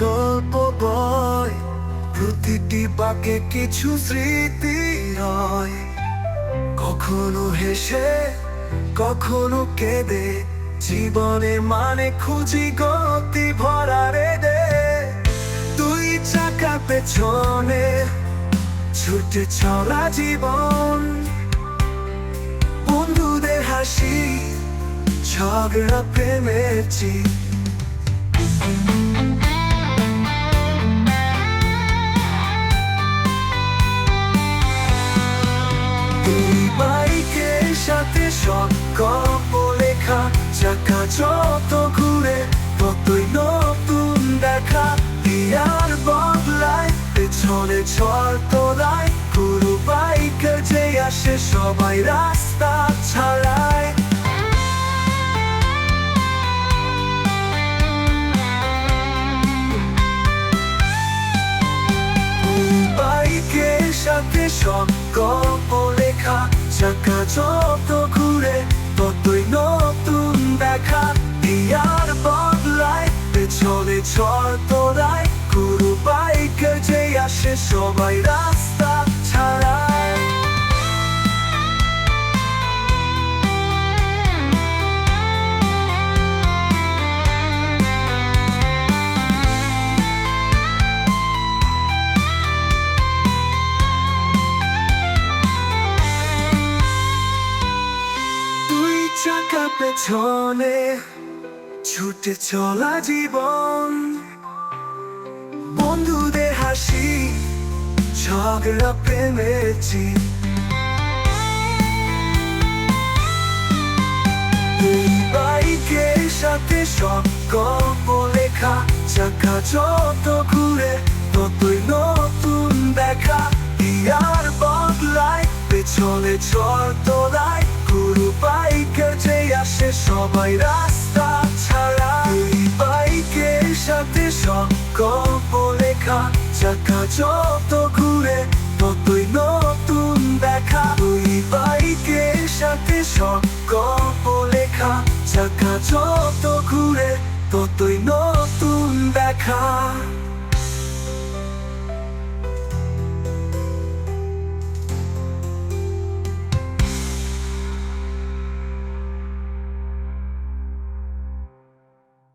গল্প বয়। প্রতিটি বাকে কিছু স্মৃতি রয়। কখনো হেসে, কখনো কেঁদে। জীবনের মানে খুঁজি গতি ভরা রে দে তুই চাকা পেছনে ছুটে চলা জীবন। বন্ধুদের হাসি, ঝগড়া, প্রেমের চিত। সাথে সংকল্প লেখা চাকা যত ঘুরে নতুন দেখা। পেছনে আসে সবাই রাস্তা ছাড়ায়। বাইকের সাথে লেখা চাকা যত ঘুরে, ততই নতুন দেখা। দিয়ার বদলায়, পেছনে ঝড় তোরায় গুরু বাইকের যে আসে, সবাই রাস্তা চাকা পেছনে, ছুটে চলা জীবন। বন্ধুদের হাসি, ঝগড়া, প্রেমের বাইকের সাথে সংকল্প লেখা চাকা যত ঘুরে, ততই নতুন দেখা। ইয়ার বদলায়, পেছনে ঝড় তোলায় সবাই রাস্তা ছাড়া দুই বাইকের সাথে সংকল্প লেখা, চাকা যত ঘুরে ততই নতুন দেখা। দুই বাইকের সাথে সংকল্প লেখা, চাকা যত ঘুরে ততই নতুন দেখা।